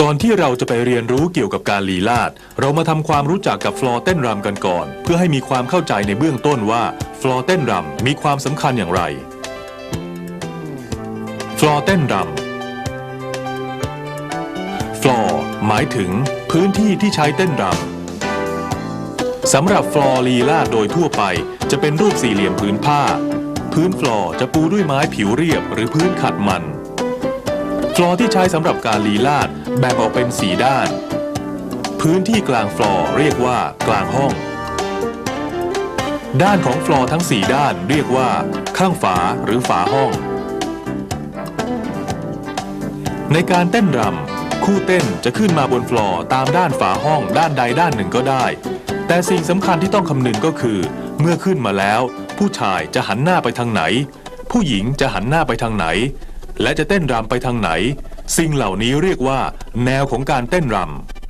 ก่อนที่เราจะไปเรียนรู้เกี่ยวกับการลีลาด เรามาทำความรู้จักกับฟลอร์เต้นรำกันก่อน เพื่อให้มีความเข้าใจในเบื้องต้นว่าฟลอร์เต้นรำมีความสำคัญอย่างไร ฟลอร์เต้นรำฟลอร์หมายถึง พื้นที่ที่ใช้เต้นรำสำหรับฟลอร์ลีลาดโดยทั่วไป จะเป็นรูปสี่เหลี่ยมพื้นผ้า พื้นฟลอร์จะปูด้วยไม้ผิวเรียบหรือพื้นขัดมัน ฟลอร์ที่ใช้สำหรับการลีลาดแบ่งออกเป็นสีด้าน พื้นที่กลางฟลอร์เรียกว่ากลางห้อง ด้านของฟลอร์ทั้ง 4 ด้านเรียกว่า ข้างฝาหรือฝาห้อง ในการเต้นรำคู่เต้นจะขึ้นมาบนฟลอร์ตามด้านฝาห้องด้านใดด้านหนึ่งก็ได้ แต่สิ่งสำคัญที่ต้องคำนึงก็คือ เมื่อขึ้นมาแล้ว ผู้ชายจะหันหน้าไปทางไหน ผู้หญิงจะหันหน้าไปทางไหน และจะเต้นรำไปทางไหน สิ่งเหล่านี้เรียกว่า แนวของการเต้นรำ